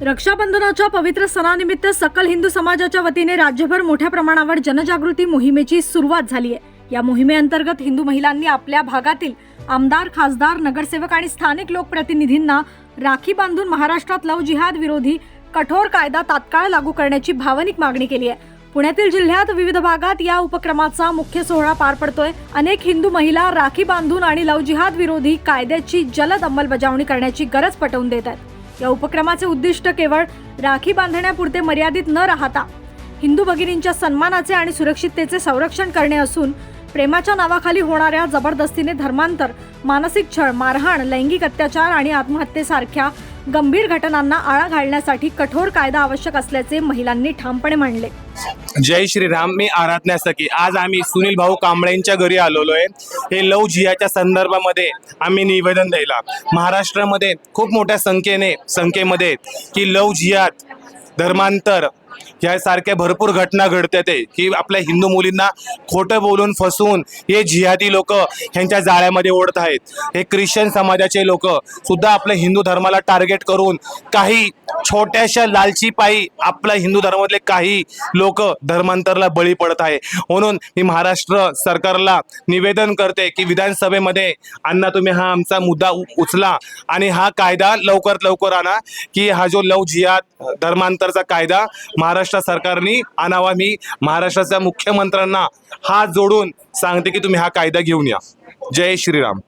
रक्षाबंधनाच्या पवित्र सणानिमित्त सकल हिंदू समाजाच्या वतीने राज्यभर मोठ्या प्रमाणावर जनजागृती मोहिमेची सुरुवात झाली आहे. या मोहिमेअंतर्गत हिंदू महिलांनी आपल्या भागातील आमदार खासदार नगरसेवक आणि स्थानिक लोकप्रतिनिधींना राखी बांधून महाराष्ट्रात लव जिहाद विरोधी कठोर कायदा तात्काळ लागू करण्याची भावनिक मागणी केली आहे. पुण्यातील जिल्ह्यात विविध भागात या उपक्रमाचा मुख्य सोहळा पार पडतोय. अनेक हिंदू महिला राखी बांधून आणि लव जिहाद विरोधी कायद्याची जलद अंमलबजावणी करण्याची गरज पटवून देत आहेत. या उपक्रमाचे उद्दिष्ट केवळ राखी बांधण्यापुरते मर्यादित न राहता हिंदू भगिनींच्या सन्मानाचे आणि सुरक्षिततेचे संरक्षण करणे असून प्रेमाच्या नावाखाली होणाऱ्या जबरदस्तीने धर्मांतर मानसिक छळ मारहाण लैंगिक अत्याचार आणि आत्महत्येसारख्या गंभीर घटनांना आळा घालण्यासाठी कठोर कायदा आवश्यक असल्याचे महिलांनी ठामपणे मांडले. जय श्रीराम. मी आराधना सखी आज आम्ही सुनील भाऊ कांबळेंच्या घरी आलेलो आहे हे लव जियाच्या संदर्भामध्ये आम्ही निवेदन द्यायला. महाराष्ट्रामध्ये खूप मोठ्या संख्येने संख्येमध्ये की लव जियात धर्मांतर यासारख्या भरपूर घटना घडते ते. की आपल्या हिंदू मुलींना खोटं बोलून फसवून हे जिहादी लोक ह्यांच्या जाळ्यामध्ये ओढत आहेत. हे ख्रिश्चन समाजाचे लोक सुद्धा आपल्या हिंदू धर्माला टार्गेट करून काही छोट्याशा लालची पायी आपल्या हिंदू धर्मातले काही लोक धर्मांतरला बळी पडत आहे. म्हणून मी महाराष्ट्र सरकारला निवेदन करते की विधानसभेमध्ये अण्णा तुम्ही हा आमचा मुद्दा उचला आणि हा कायदा लवकरात लवकर आणा की हा जो लव जिहाद धर्मांतरचा कायदा महाराष्ट्र सरकारने आणावा. मी महाराष्ट्राच्या मुख्यमंत्र्यांना हात जोडून सांगते की तुम्ही हा कायदा घेऊन या. जय श्रीराम.